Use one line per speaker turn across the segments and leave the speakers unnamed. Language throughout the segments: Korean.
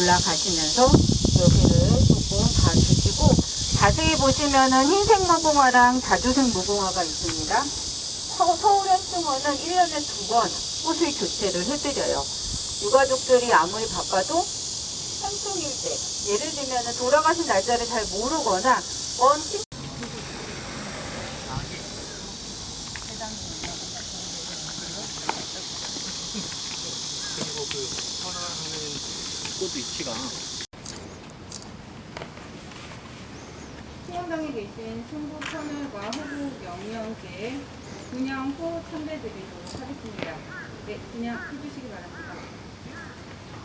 올라가시면서 여기를 조금 봐주시고 자세히 보시면은 흰색 무궁화랑 자주색 무궁화가 있습니다. 서, 서울 현충원은 1년에 두 번 꽃을 교체를 해드려요. 유가족들이 아무리 바빠도 현충일 때 예를 들면 돌아가신 날짜를 잘 모르거나 먼 친-
그리고 그 선화하는 꽃 위치가
수영장에 계신 충북 천을과 호북 영영께 분양 꽃 선배드리도록 하겠습니다. 네, 분양 해주시기 바랍니다.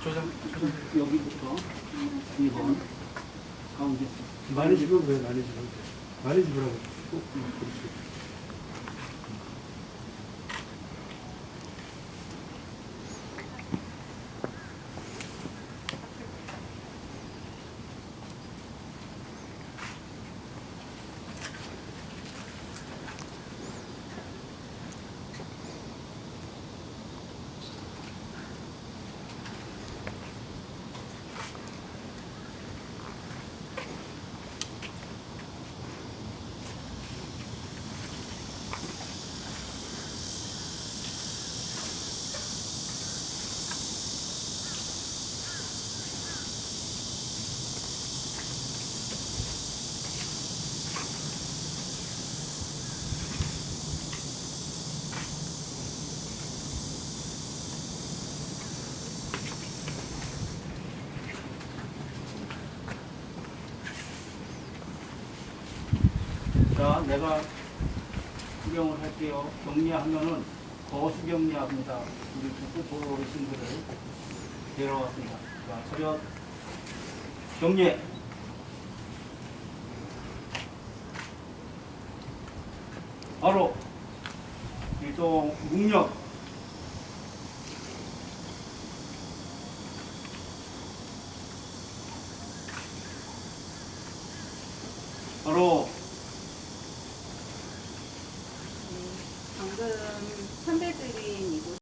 조정 조정
여기부터 2번 가운데
많이 왜 많이 돼? 많이 집으라고 꼭 그렇지.
자 내가 수경을 할게요. 격리하면은 거수격리합니다. 우리 북부 보러 어르신들을 데려왔습니다. 자 차렷 격리 바로 일동 묵력 바로
방금 선배들이 이곳